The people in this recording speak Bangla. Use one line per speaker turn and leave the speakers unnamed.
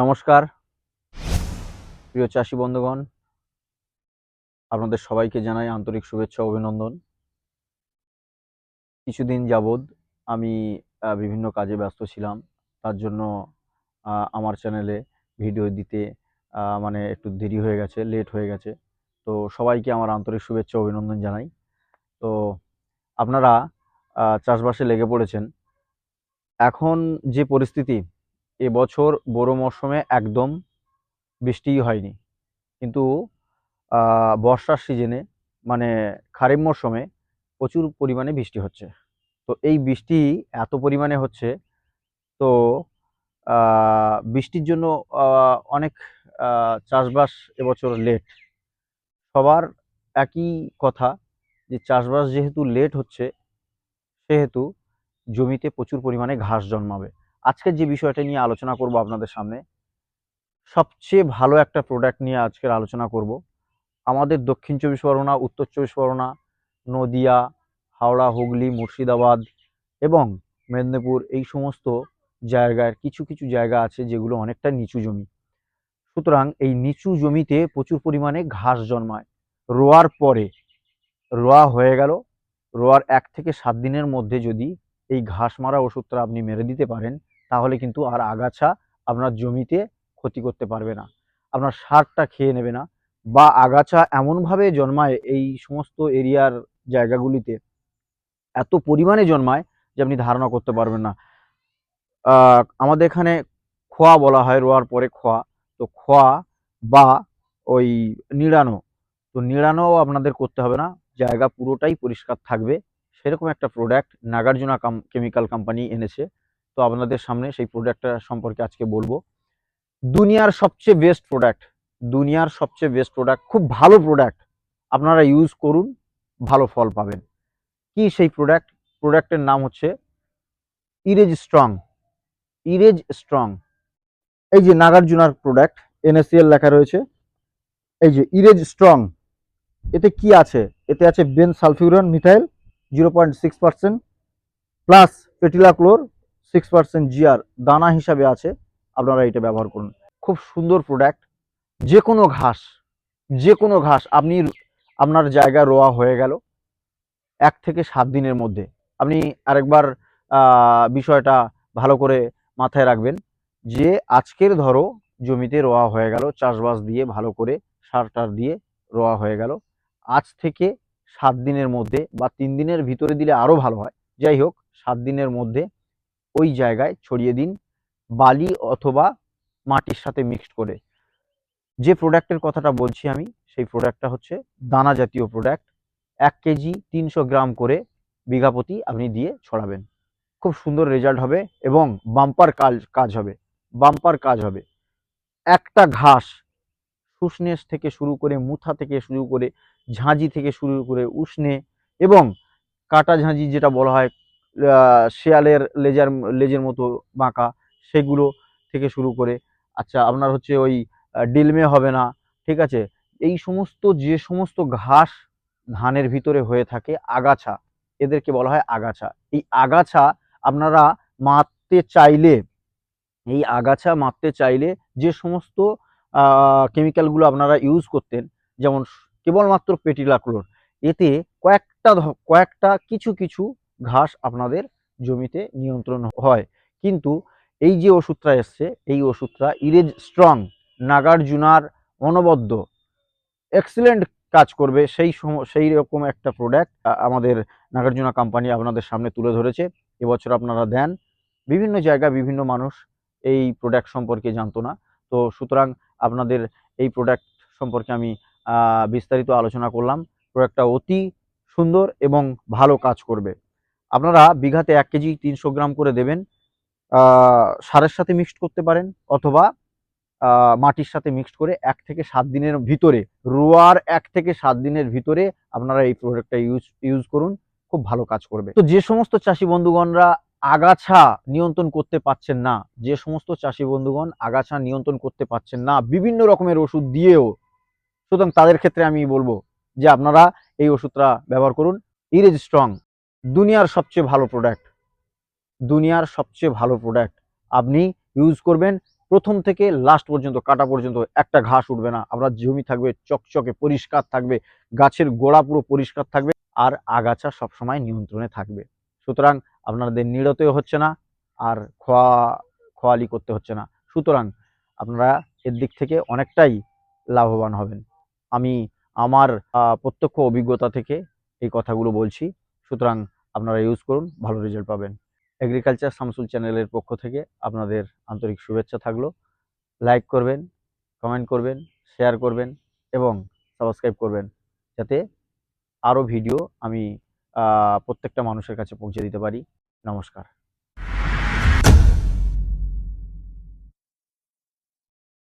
নমস্কার। প্রিয় চাষি বন্ধুগণ, আপনাদের সবাইকে জানাই আন্তরিক শুভেচ্ছা অভিনন্দন। কিছুদিন যাবৎ আমি বিভিন্ন কাজে ব্যস্ত ছিলাম। তার জন্য আমার চ্যানেলে ভিডিও দিতে মানে একটু দেরি হয়ে গেছে, লেট হয়ে গেছে। তো সবাইকে আমার আন্তরিক শুভেচ্ছা অভিনন্দন জানাই। তো আপনারা চাষবাসে লেগে পড়েছেন। এখন যে পরিস্থিতি এবছর বড় মরশুমে একদম বৃষ্টিই হয়নি। কিন্তু বর্ষার সিজনে মানে খারিফ মরশুমে প্রচুর পরিমাণে বৃষ্টি হচ্ছে। তো এই বৃষ্টি এত পরিমাণে হচ্ছে, তো বৃষ্টির জন্য অনেক চাষবাস এবছর লেট সবার একই কথা যে চাষবাস যেহেতু লেট হচ্ছে, সেহেতু জমিতে প্রচুর পরিমাণে ঘাস জন্মাবে। আজকের যে বিষয়টা নিয়ে আলোচনা করব আপনাদের সামনে, সবচেয়ে ভালো একটা প্রোডাক্ট নিয়ে আজকের আলোচনা করব। আমাদের দক্ষিণ চব্বিশ পরগনা, উত্তর চব্বিশ পরগনা, নদিয়া, হাওড়া, হুগলি, মুর্শিদাবাদ এবং মেদিনীপুর এই সমস্ত জায়গার কিছু কিছু জায়গা আছে যেগুলো অনেকটা নিচু জমি। সুতরাং এই নিচু জমিতে প্রচুর পরিমাণে ঘাস জন্মায়। রোয়ার পরে, রোয়া হয়ে গেল। রোয়ার এক থেকে সাত দিনের মধ্যে যদি এই ঘাস মারা ওষুধটা আপনি মেরে দিতে পারেন তাহলে কিন্তু আর আগাছা আপনার জমিতে ক্ষতি করতে পারবে না। আপনার সারটা খেয়ে নেবে না বা আগাছা এমনভাবে জন্মায় এই সমস্ত এরিয়ার জায়গাগুলিতে এত পরিমাণে জন্মায় যে আপনি ধারণা করতে পারবেন না। আমাদের এখানে খোয়া বলা হয়, রোয়ার পরে খোয়া। তো খোয়া বা ওই নিড়ানো, তো নিড়ানোও আপনাদের করতে হবে না। জায়গা পুরোটাই পরিষ্কার থাকবে। সেরকম একটা প্রোডাক্ট নাগার্জুনা কেমিক্যাল কোম্পানি এনেছে। তো আপনাদের সামনে সেই প্রোডাক্টটা সম্পর্কে আজকে বলব। দুনিয়ার সবচেয়ে বেস্ট প্রোডাক্ট দুনিয়ার সবচেয়ে বেস্ট প্রোডাক্ট খুব ভালো প্রোডাক্ট আপনারা ইউজ করুন, ভালো ফল পাবেন। কি সেই প্রোডাক্ট প্রোডাক্টের নাম হচ্ছে ইরেজ স্ট্রং ইরেজ স্ট্রং এই যে নাগার্জুনার প্রোডাক্ট এনএসিএল লেখা রয়েছে। এই যে ইরেজ স্ট্রং এতে কি আছে? এতে আছে bensulfuron methyl zero point six percent plus pretilachlor six percent GR দানা হিসাবে আছে, আপনারা এটা ব্যবহার করুন। খুব সুন্দর প্রোডাক্ট যে কোনো ঘাস যে কোনো ঘাস, আপনি আপনার জায়গা রোয়া হয়ে গেল এক থেকে সাত দিনের মধ্যে। আপনি আরেকবার বিষয়টা ভালো করে মাথায় রাখবেন যে আজকের ধরো জমিতে রোয়া হয়ে গেল, চাষবাস দিয়ে ভালো করে সার টার দিয়ে রোয়া হয়ে গেল, আজ থেকে সাত দিনের মধ্যে বা তিন দিনের ভিতরে দিলে আরও ভালো হয়। যাই হোক, সাত দিনের মধ্যে ওই জায়গায় ছড়িয়ে দিন বালি অথবা মাটির সাথে মিক্সড করে। যে প্রোডাক্টের কথাটা বলছি আমি, সেই প্রোডাক্টটা হচ্ছে দানা জাতীয় প্রোডাক্ট এক কেজি তিনশো গ্রাম করে বিঘা প্রতি আপনি দিয়ে ছড়াবেন। খুব সুন্দর রেজাল্ট হবে এবং বাম্পার কাজ কাজ হবে। বাম্পার কাজ হবে। একটা ঘাস শুষ্নেস থেকে শুরু করে মুথা থেকে শুরু করে ঝাঁঝি থেকে শুরু করে উষ্ণে এবং কাটা ঝাঁঝি যেটা বলা হয় শেয়ালের লেজার, লেজের মতো বাঁকা, সেগুলো থেকে শুরু করে আচ্ছা আপনার হচ্ছে ওই ডিলমে হবে না, ঠিক আছে? এই সমস্ত, যে সমস্ত ঘাস ধানের ভিতরে হয়ে থাকে, আগাছা, এদেরকে বলা হয় আগাছা। এই আগাছা আপনারা মারতে চাইলে, এই আগাছা মারতে চাইলে যে সমস্ত কেমিক্যালগুলো আপনারা ইউজ করতেন, যেমন কেবলমাত্র পেটিলাক্লোর, এতে কয়েকটা কয়েকটা কিছু কিছু ঘাস আপনাদের জমিতে নিয়ন্ত্রণ হয়। কিন্তু এই যে ওষুধটা এসছে, এই ওষুধটা ইরেজ স্ট্রং, নাগার্জুনার অনবদ্য, এক্সিলেন্ট কাজ করবে। সেই সেই রকম একটা প্রোডাক্ট আমাদের নাগার্জুনা কোম্পানি আপনাদের সামনে তুলে ধরেছে। এবছর আপনারা দেন। বিভিন্ন জায়গা বিভিন্ন মানুষ এই প্রোডাক্ট সম্পর্কে জানতো না। তো সুতরাং আপনাদের এই প্রোডাক্ট সম্পর্কে আমি বিস্তারিত আলোচনা করলাম। প্রোডাক্টটা অতি সুন্দর এবং ভালো কাজ করবে। আপনারা বিঘাতে এক কেজি তিনশো গ্রাম করে দেবেন সারের সাথে মিক্সড করতে পারেন অথবা মাটির সাথে মিক্সড করে এক থেকে সাত দিনের ভিতরে, রোয়ার এক থেকে সাত দিনের ভিতরে আপনারা এই প্রোডাক্টটা ইউজ ইউজ করুন, খুব ভালো কাজ করবে। তো যে সমস্ত চাষি বন্ধুগণরা আগাছা নিয়ন্ত্রণ করতে পারছেন না, যে সমস্ত চাষি বন্ধুগণ আগাছা নিয়ন্ত্রণ করতে পারছেন না, বিভিন্ন রকমের ওষুধ দিয়েও, সুতরাং তাদের ক্ষেত্রে আমি বলব যে আপনারা এই ওষুধটা ব্যবহার করুন, ইরেজ স্ট্রং। দুনিয়ার সবচেয়ে ভালো প্রোডাক্ট দুনিয়ার সবচেয়ে ভালো প্রোডাক্ট আপনি ইউজ করবেন, প্রথম থেকে লাস্ট পর্যন্ত, কাটা পর্যন্ত একটা ঘাস উঠবে না। আপনার জমি থাকবে, চকচকে পরিষ্কার থাকবে, গাছের গোড়া পুরো পরিষ্কার থাকবে, আর আগাছা সবসময় নিয়ন্ত্রণে থাকবে। সুতরাং আপনাদের নিড়তেও হচ্ছে না, আর খোয়া, খোয়ালি করতে হচ্ছে না। সুতরাং আপনারা এর দিক থেকে অনেকটাই লাভবান হবেন। আমি আমার প্রত্যক্ষ অভিজ্ঞতা থেকে এই কথাগুলো বলছি। সুতরাং আপনারা ইউজ করুন, ভালো রেজাল্ট পাবেন। এগ্রিকালচার সামসুল চ্যানেলের পক্ষ থেকে আপনাদের আন্তরিক শুভেচ্ছা থাকল। লাইক করবেন কমেন্ট করবেন শেয়ার করবেন এবং সাবস্ক্রাইব করবেন যাতে আরও ভিডিও আমি প্রত্যেকটা মানুষের কাছে পৌঁছে দিতে পারি। নমস্কার।